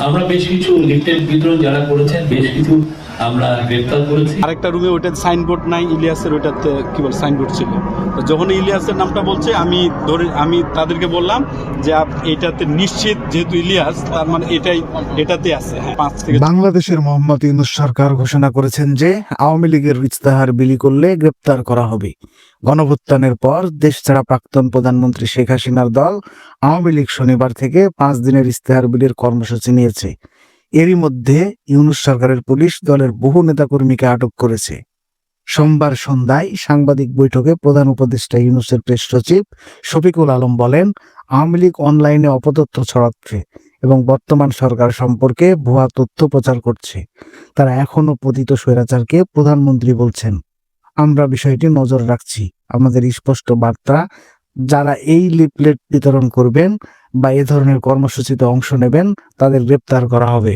আমরা বেশ কিছু লিফটেড বিতরণ যারা করেছেন বেশ কিছু আমরা গ্রেপ্তার করেছি। আরেকটা রুমে ওইটা সাইনবোর্ড নাই ইলিয়াসের ওইটাতে কি বল সাইনবোর্ড ছিল। তো যখন ইলিয়াসের নামটা বলছে আমি ধরে আমি তাদেরকে বললাম যে আপ- এইটাতে নিশ্চিত যেহেতু ইলিয়াস তার মানে এটাই এটাতে আছে হ্যাঁ পাঁচ থেকে বাংলাদেশের মোহাম্মদ ইউনুস সরকার ঘোষণা করেছেন যে আওয়ামী লীগের ইস্তাহার বিলি করলে গ্রেপ্তার করা হবে। গণভুত্থানের পর দেশ ছাড়া প্রাক্তন প্রধানমন্ত্রী শেখ হাসিনার দল আওয়ামী লীগ শনিবার থেকে পাঁচ দিনের ইস্তেহার বিলির কর্মসূচি নিয়েছে। এরই মধ্যে ইউনুস সরকারের পুলিশ দলের বহু নেতাকর্মীকে আটক করেছে। সোমবার সন্ধ্যায় সাংবাদিক বৈঠকে প্রধান উপদেষ্টা ইউনুসের প্রেস সচিব শফিকুল আলম বলেন, আওয়ামী লীগ অনলাইনে অপতথ্য ছড়াচ্ছে এবং বর্তমান সরকার সম্পর্কে ভুয়া তথ্য প্রচার করছে। তারা এখনও পতিত স্বৈরাচারকে প্রধানমন্ত্রী বলছেন। আমরা বিষয়টি নজর রাখছি। আমাদের স্পষ্ট বার্তা, যারা এই লিফলেট বিতরণ করবেন বা এ ধরনের কর্মসূচিতে অংশ নেবেন, তাদের গ্রেপ্তার করা হবে।